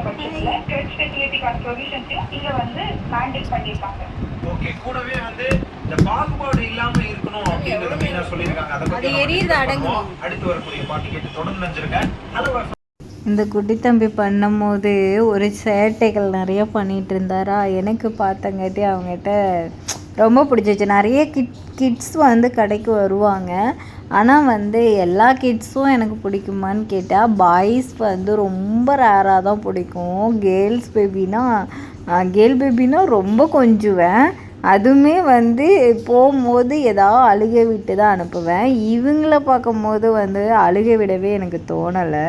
பட்சத்துல கிரெடிட் ஃபெசிலிட்டிக்கான ப்ரொவிஷன்ஸையும் இங்க வந்து மேண்டேட் பண்ணியிருக்காங்க ஓகே கூடவே வந்து இந்த பாகுபாடு இல்லாம இருக்கணும் அப்படின்றத மெயினா சொல்லியிருக்காங்க. அதை பத்தி அது அடங்குமா? அடுத்து வரக்கூடிய பாட்டு கேட்டு தொடர்ந்து நினைச்சிருக்கேன் ஹலோ இந்த குட்டி தம்பி பண்ணும்போது ஒரு சேட்டைகள் நிறைய பண்ணிகிட்டு இருந்தாரா எனக்கு பார்த்தங்காட்டி அவங்ககிட்ட ரொம்ப பிடிச்சிச்சு நிறைய கிட் கிட்ஸ் வந்து கடைக்கு வருவாங்க. ஆனால் வந்து எல்லா கிட்ஸும் எனக்கு பிடிக்குமான்னு கேட்டால் பாய்ஸ் வந்து ரொம்ப ரேராக தான் பிடிக்கும். கேர்ள்ஸ் பேபினா கேர்ள் பேபினா ரொம்ப கொஞ்சுவேன். அதுவுமே வந்து போகும்போது ஏதாவது அழுக விட்டு தான் அனுப்புவேன். இவங்கள பார்க்கும்போது வந்து அழுகை விடவே எனக்கு தோணலை.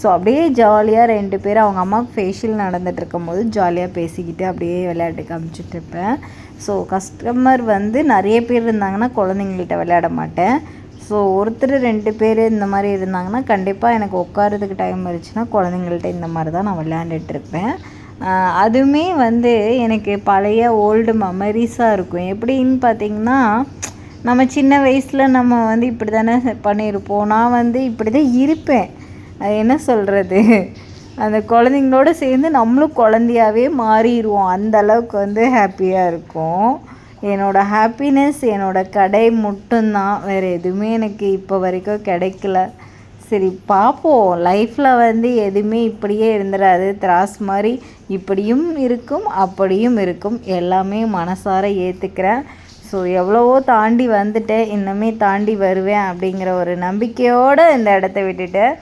ஸோ அப்படியே ஜாலியாக ரெண்டு பேரும் அவங்க அம்மாவுக்கு ஃபேஷியல் நடந்துட்டு இருக்கும்போது ஜாலியாக பேசிக்கிட்டு அப்படியே விளையாட்டு காமிச்சிட்ருப்பேன் இருப்பேன். ஸோ கஸ்டமர் வந்து நிறைய பேர் இருந்தாங்கன்னா குழந்தைங்கள்ட்ட விளையாட மாட்டேன். ஸோ ஒருத்தர் ரெண்டு பேர் இந்த மாதிரி இருந்தாங்கன்னா கண்டிப்பாக எனக்கு உட்காரதுக்கு டைம் இருந்துச்சுன்னா குழந்தைங்கள்ட்ட இந்த மாதிரி தான் நான் விளையாண்டுட்டு இருப்பேன். அதுவுமே வந்து எனக்கு பழைய ஓல்டு மெமரிஸாக இருக்கும். எப்படின்னு பார்த்தீங்கன்னா நம்ம சின்ன வயசில் நம்ம வந்து இப்படி தானே பண்ணியிருப்போம். நான் வந்து இப்படி தான் இருப்பேன். அது என்ன சொல்கிறது அந்த குழந்தைங்களோட சேர்ந்து நம்மளும் குழந்தையாவே மாறிடுவோம். அந்த அளவுக்கு வந்து ஹாப்பியாக இருக்கும். என்னோட ஹாப்பினஸ் என்னோடய கடை மட்டும்தான். வேறு எதுவுமே எனக்கு இப்போ வரைக்கும் கிடைக்கல. சரி பார்ப்போம் லைஃப்பில் வந்து எதுவுமே இப்படியே இருந்துடாது திராஸ் மாதிரி இப்படியும் இருக்கும் அப்படியும் இருக்கும். எல்லாமே மனசார ஏற்றுக்கிறேன் ஸோ எவ்வளவோ தாண்டி வந்துட்டேன். இன்னுமே தாண்டி வருவேன் அப்படிங்கிற ஒரு நம்பிக்கையோடு இந்த இடத்த விட்டுட்டேன்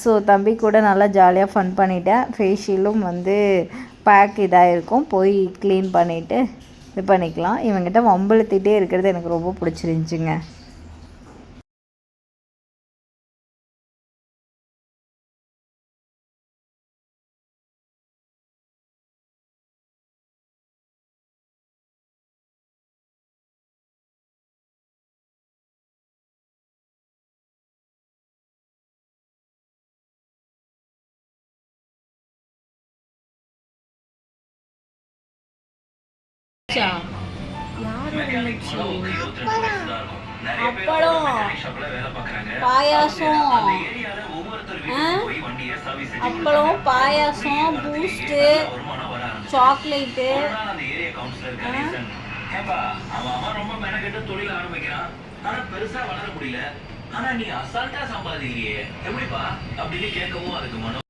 ஸோ தம்பி கூட நல்லா ஜாலியாக ஃபன் பண்ணிட்டேன். ஃபேஷியலும் வந்து பேக் இதாக இருக்கும் போய் க்ளீன் பண்ணிவிட்டு இது பண்ணிக்கலாம். இவங்ககிட்ட வம்பழுத்திட்டே இருக்கிறது எனக்கு ரொம்ப பிடிச்சிருந்துச்சிங்க. அப்பளம் பாயாசம்? அப்பளம் பாயாசம் பூஸ்ட்டு சாக்லேட்டு ஏப்பா அவன் அவன் ரொம்ப மெனக்கெட்டு தொழில் ஆரம்பிக்கிறான். ஆனா பெருசா வளர முடியல. ஆனா நீ அசால்ட்டா சம்பாதிக்கிறியே. எப்படிப்பா? அப்படின்னு கேட்கவும் அதுக்கு மனோ